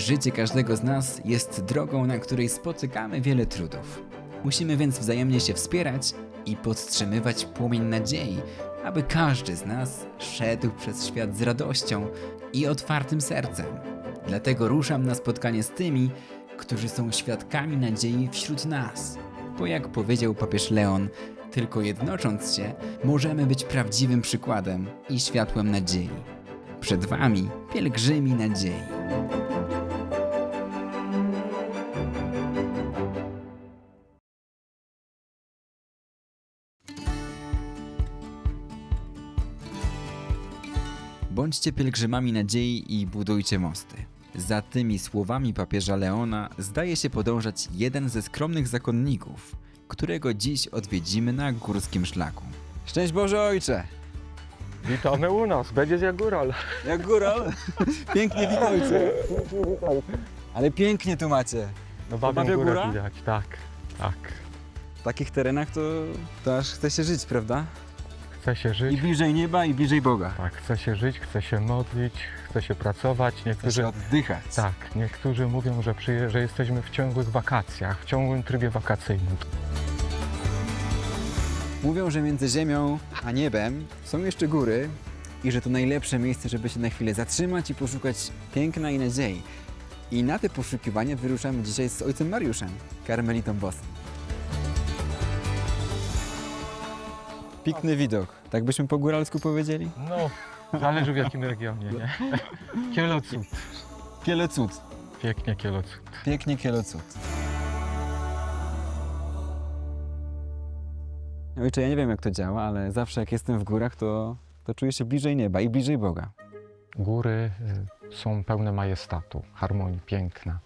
Życie każdego z nas jest drogą, na której spotykamy wiele trudów. Musimy więc wzajemnie się wspierać i podtrzymywać płomień nadziei, aby każdy z nas szedł przez świat z radością i otwartym sercem. Dlatego ruszam na spotkanie z tymi, którzy są świadkami nadziei wśród nas. Bo jak powiedział papież Leon, tylko jednocząc się, możemy być prawdziwym przykładem i światłem nadziei. Przed Wami pielgrzymi nadziei. Bądźcie pielgrzymami nadziei i budujcie mosty. Za tymi słowami papieża Leona zdaje się podążać jeden ze skromnych zakonników, którego dziś odwiedzimy na górskim szlaku. Szczęść Boże Ojcze! Witamy u nas, będziesz jak góral. Jak góral? pięknie witajcie! Ale pięknie tu macie. No Babia góra? widać, tak, tak. W takich terenach to, to aż chce się żyć, prawda? Chce się I żyć, bliżej nieba, i bliżej Boga. tak, chce się żyć, chce się modlić, chce się pracować. Chce Niektórzy, się oddychać. tak, niektórzy mówią, że, przyje, że jesteśmy w ciągłych wakacjach, w ciągłym trybie wakacyjnym. Mówią, że między ziemią a niebem są jeszcze góry i że to najlepsze miejsce, żeby się na chwilę zatrzymać i poszukać piękna i nadziei. I na te poszukiwania wyruszamy dzisiaj z ojcem Mariuszem, karmelitą boską. Piękny widok, tak byśmy po góralsku powiedzieli? No, zależy w jakim regionie, nie? Kielocud, Kielocud, pięknie Kielocud. pięknie Kielocud. Ojcze, ja nie wiem jak to działa, ale zawsze jak jestem w górach, to, to czuję się bliżej nieba i bliżej Boga. Góry y, są pełne majestatu, harmonii, piękna.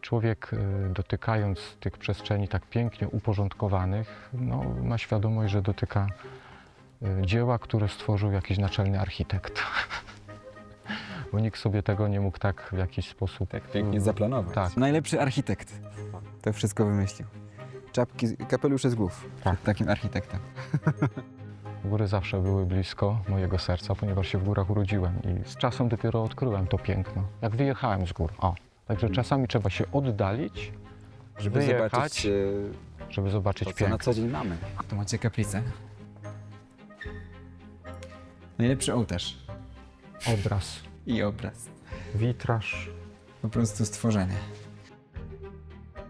Człowiek y, dotykając tych przestrzeni tak pięknie uporządkowanych, no, ma świadomość, że dotyka y, dzieła, które stworzył jakiś naczelny architekt. Bo nikt sobie tego nie mógł tak w jakiś sposób... Tak pięknie zaplanować. Tak. Najlepszy architekt to wszystko wymyślił. Czapki, kapelusze z głów. Tak. Takim architektem. Góry zawsze były blisko mojego serca, ponieważ się w górach urodziłem i z czasem dopiero odkryłem to piękno. Jak wyjechałem z gór. O, także czasami trzeba się oddalić, Żeby Wyjechać, zobaczyć e, żeby zobaczyć to, co na piękno. co dzień mamy. Tu macie kaplicę. Najlepszy ołtarz Obraz, i obraz. witraż. Po prostu stworzenie.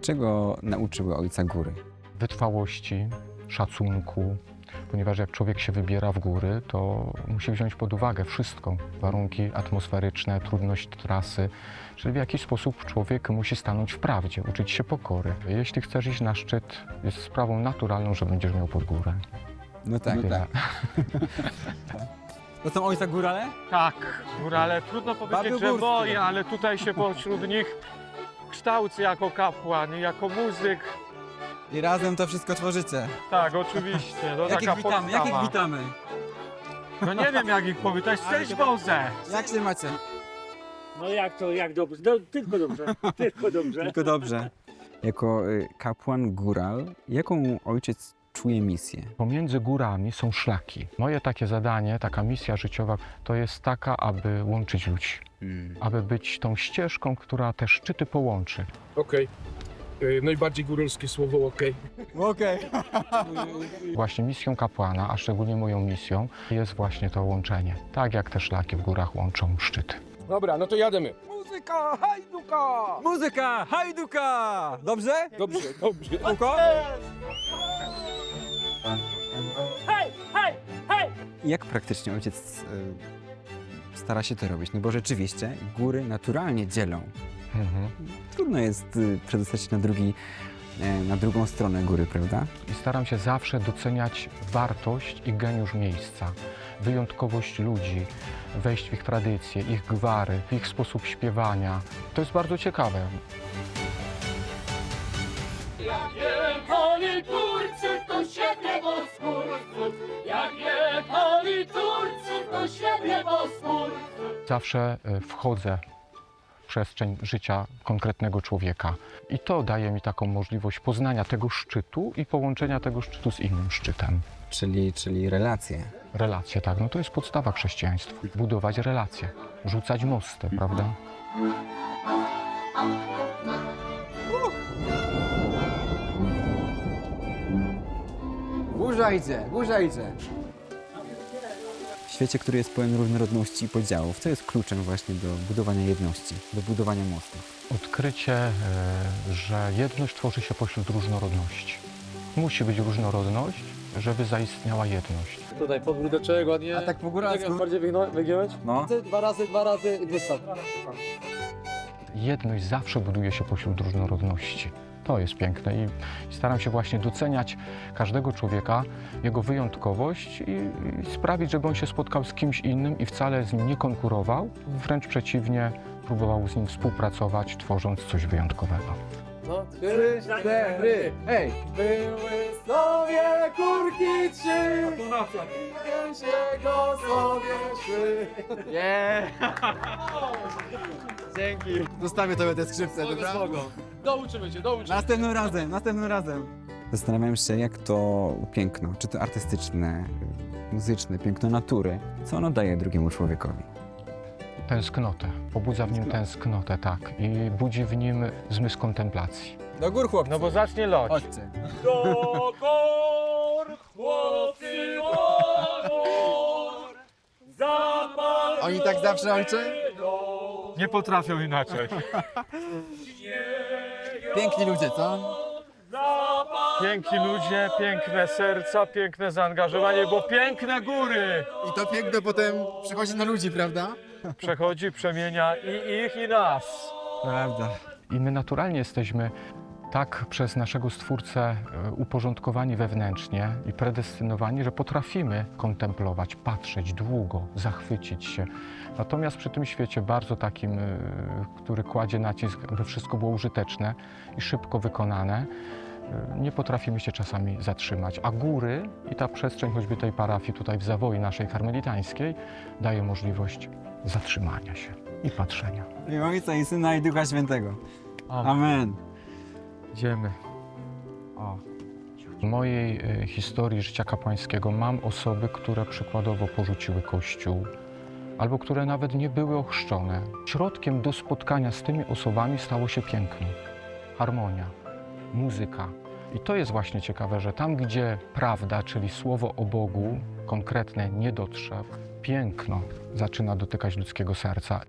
Czego nauczyły ojca góry? wytrwałości, szacunku, ponieważ jak człowiek się wybiera w góry, to musi wziąć pod uwagę wszystko. Warunki atmosferyczne, trudność trasy, czyli w jakiś sposób człowiek musi stanąć w prawdzie, uczyć się pokory. Jeśli chcesz iść na szczyt, jest sprawą naturalną, że będziesz miał pod górę. No tak, Tyle. To są ojca górale? Tak, górale, trudno Baby powiedzieć, że górskie. moje, ale tutaj się pośród nich kształcę jako kapłan, jako muzyk. I razem to wszystko tworzycie. Tak, oczywiście, to Jakich taka witamy? Jakich podstawa. witamy? No nie wiem jak ich powitać, szczęść Boże! Jak się macie? No jak to, jak dobrze? No, tylko dobrze, tylko dobrze. Tylko dobrze. Jako y, kapłan góral, jaką ojciec czuje misję? Pomiędzy górami są szlaki. Moje takie zadanie, taka misja życiowa, to jest taka, aby łączyć ludzi, aby być tą ścieżką, która te szczyty połączy. Okej. Y, Najbardziej góralskie słowo okej. Okej. Właśnie misją kapłana, a szczególnie moją misją, jest właśnie to łączenie. Tak jak te szlaki w górach łączą szczyty. Dobra, no to jademy. Muzyka, hajduka! Muzyka, hajduka! Dobrze? Dobrze, dobrze. Kółko? Hej, hej, hej! Jak praktycznie ojciec y, stara się to robić? No bo rzeczywiście góry naturalnie dzielą. Mhm. Trudno jest y, przedostać się na, drugi, y, na drugą stronę góry, prawda? I staram się zawsze doceniać wartość i geniusz miejsca, wyjątkowość ludzi, wejść w ich tradycje, ich gwary, ich sposób śpiewania. To jest bardzo ciekawe. Jechali Turcy, to siebie jak jechali Turcy, to siebie. Zawsze e, wchodzę w przestrzeń życia konkretnego człowieka. I to daje mi taką możliwość poznania tego szczytu i połączenia tego szczytu z innym szczytem. Czyli, czyli relacje. Relacje, tak, no to jest podstawa chrześcijaństwa. Budować relacje, rzucać mosty, prawda? Burza idzie, burza idzie. W świecie, który jest pełen różnorodności i podziałów, co jest kluczem właśnie do budowania jedności, do budowania mostów? Odkrycie, e, że jedność tworzy się pośród różnorodności. Musi być różnorodność, żeby zaistniała jedność. Tutaj podbródeczek ładnie. A tak po Tak góralsku? jak bardziej wygno- wygiąć. No. Dwa razy, dwa razy i wystaw. Jedność zawsze buduje się pośród różnorodności. To jest piękne i staram się właśnie doceniać każdego człowieka, jego wyjątkowość i, i sprawić, żeby on się spotkał z kimś innym i wcale z nim nie konkurował, wręcz przeciwnie, próbował z nim współpracować, tworząc coś wyjątkowego. No, trzy, cztery. Hej! Były sobie kurki trzy. I się go sobie szły. Nie. Dzięki. Zostawię tobie te skrzypce, spoko. Douczymy cię, douczymy. Następnym razem, następnym razem. Zastanawiam się, jak to piękno, czy to artystyczne, muzyczne, piękno natury, co ono daje drugiemu człowiekowi. Tęsknotę, pobudza w nim tęsknotę, tak, i budzi w nim zmysł kontemplacji. Do gór, chłopcy! No bo zacznie loć. Chodźcie. Do gór, chłopcy, do gór. Zapal Oni tak zawsze, ojcze? Nie potrafią inaczej. Piękni ludzie, co? Piękni ludzie, piękne serca, piękne zaangażowanie, bo piękne góry I to piękno potem przychodzi na ludzi, prawda? Przechodzi, przemienia i ich, i nas. Prawda. I my naturalnie jesteśmy tak przez naszego Stwórcę e, uporządkowani wewnętrznie i predestynowani, że potrafimy kontemplować, patrzeć długo, zachwycić się. Natomiast przy tym świecie bardzo takim, e, który kładzie nacisk, aby wszystko było użyteczne i szybko wykonane, nie potrafimy się czasami zatrzymać. A góry i ta przestrzeń choćby tej parafii tutaj w Zawoi naszej karmelitańskiej daje możliwość zatrzymania się i patrzenia. I Ojca, i Syna, i Ducha Świętego. Amen. Idziemy. O. W mojej e, historii życia kapłańskiego mam osoby, które przykładowo porzuciły kościół, albo które nawet nie były ochrzczone. Środkiem do spotkania z tymi osobami stało się piękno, harmonia, muzyka. I to jest właśnie ciekawe, że tam, gdzie prawda, czyli słowo o Bogu, konkretne nie dotrze, piękno zaczyna dotykać ludzkiego serca.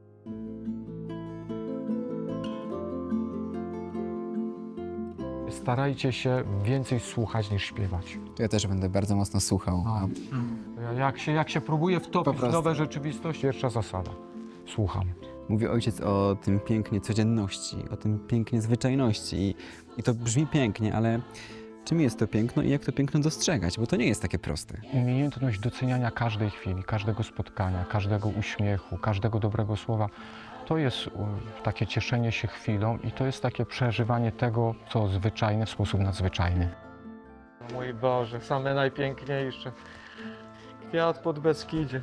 Starajcie się więcej słuchać niż śpiewać. Ja też będę bardzo mocno słuchał. A Jak się, jak się próbuje wtopić w nowe rzeczywistość, pierwsza zasada. Słucham. Mówi ojciec o tym pięknie codzienności, o tym pięknie zwyczajności. I, I to brzmi pięknie, ale czym jest to piękno i jak to piękno dostrzegać? Bo to nie jest takie proste. Umiejętność doceniania każdej chwili, każdego spotkania, każdego uśmiechu, każdego dobrego słowa. To jest takie cieszenie się chwilą i to jest takie przeżywanie tego, co zwyczajne w sposób nadzwyczajny. Mój Boże, same najpiękniejsze. Kwiat pod Beskidzie.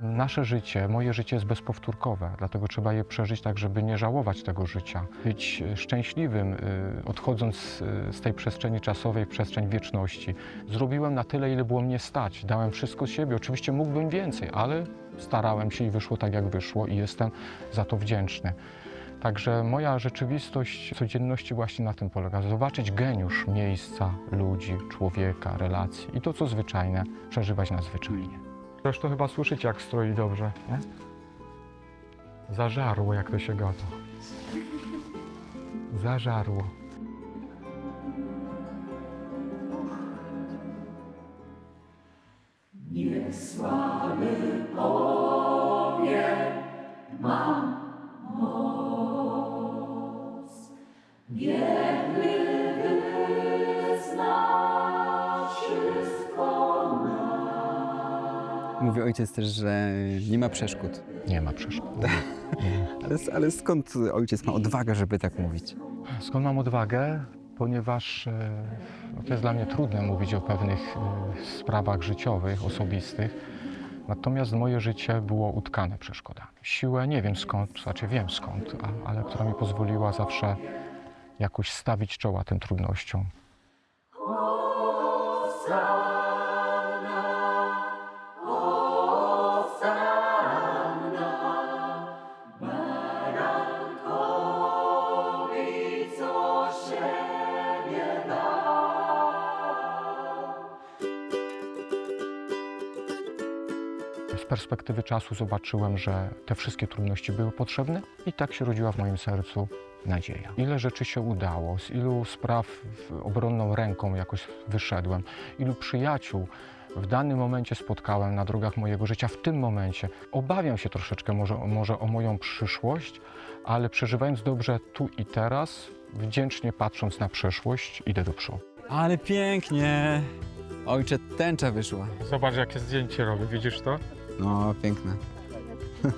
Nasze życie, moje życie jest bezpowtórkowe, dlatego trzeba je przeżyć tak, żeby nie żałować tego życia. Być e, szczęśliwym, y, odchodząc y, z tej przestrzeni czasowej w przestrzeń wieczności. Zrobiłem na tyle, ile było mnie stać. Dałem wszystko z siebie. Oczywiście mógłbym więcej, ale starałem się i wyszło tak, jak wyszło i jestem za to wdzięczny. Także moja rzeczywistość codzienności właśnie na tym polega. Zobaczyć geniusz miejsca, ludzi, człowieka, relacji i to, co zwyczajne, przeżywać nadzwyczajnie. Zresztą chyba słyszycie, jak stroi dobrze, nie? Zażarło, jak to się gada. Zażarło. Mówi ojciec też, że nie ma przeszkód. Nie ma przeszkód. Ale, ale skąd ojciec ma odwagę, żeby tak mówić? Skąd mam odwagę? Ponieważ e, no to jest dla mnie trudne mówić o pewnych e, sprawach życiowych, osobistych. Natomiast moje życie było utkane przeszkodami. Siłę nie wiem skąd, znaczy wiem skąd, ale która mi pozwoliła zawsze jakoś stawić czoła tym trudnościom. Perspektywy czasu zobaczyłem, że te wszystkie trudności były potrzebne i tak się rodziła w moim sercu nadzieja. Ile rzeczy się udało, z ilu spraw obronną ręką jakoś wyszedłem, ilu przyjaciół w danym momencie spotkałem na drogach mojego życia, w tym momencie. Obawiam się troszeczkę może, może o moją przyszłość, ale przeżywając dobrze tu i teraz, wdzięcznie patrząc na przyszłość, idę do przodu. Ale pięknie. Ojcze, tęcza wyszła. Zobacz, jakie zdjęcie robię, widzisz to? No, piękne.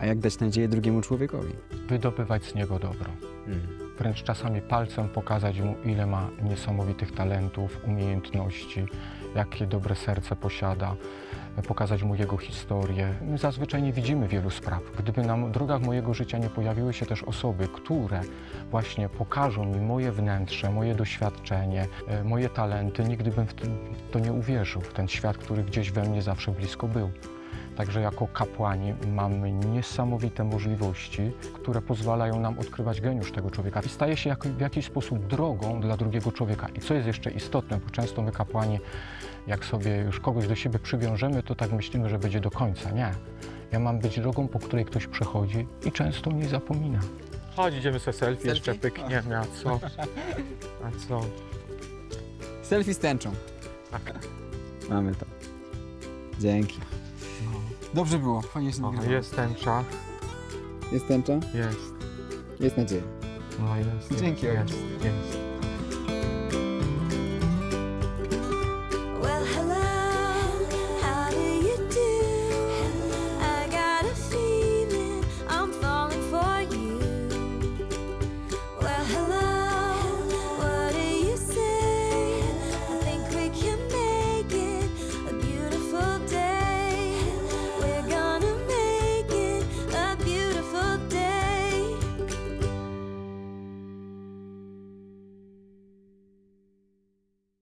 A jak dać nadzieję drugiemu człowiekowi? Wydobywać z niego dobro. wręcz czasami palcem pokazać mu, ile ma niesamowitych talentów, umiejętności, jakie dobre serce posiada, pokazać mu jego historię. My zazwyczaj nie widzimy wielu spraw. Gdyby na drogach mojego życia nie pojawiły się też osoby, które właśnie pokażą mi moje wnętrze, moje doświadczenie, e, moje talenty, nigdy bym w to nie uwierzył, w ten świat, który gdzieś we mnie zawsze blisko był. Także jako kapłani mamy niesamowite możliwości, które pozwalają nam odkrywać geniusz tego człowieka i staje się jako, w jakiś sposób drogą dla drugiego człowieka. I co jest jeszcze istotne, bo często my kapłani, jak sobie już kogoś do siebie przywiążemy, to tak myślimy, że będzie do końca. Nie. Ja mam być drogą, po której ktoś przechodzi i często nie zapomina. Chodź, idziemy sobie selfie, jeszcze Selfie? pykniemy, a co? A co? Selfie z tęczą. Tak. Mamy to. Dzięki. Dobrze było, fajnie się O, nagrywało. jest tęcza, Jest tęcza? jest. Jest nadzieja. No jest. Dzięki, jest, ojcze. jest.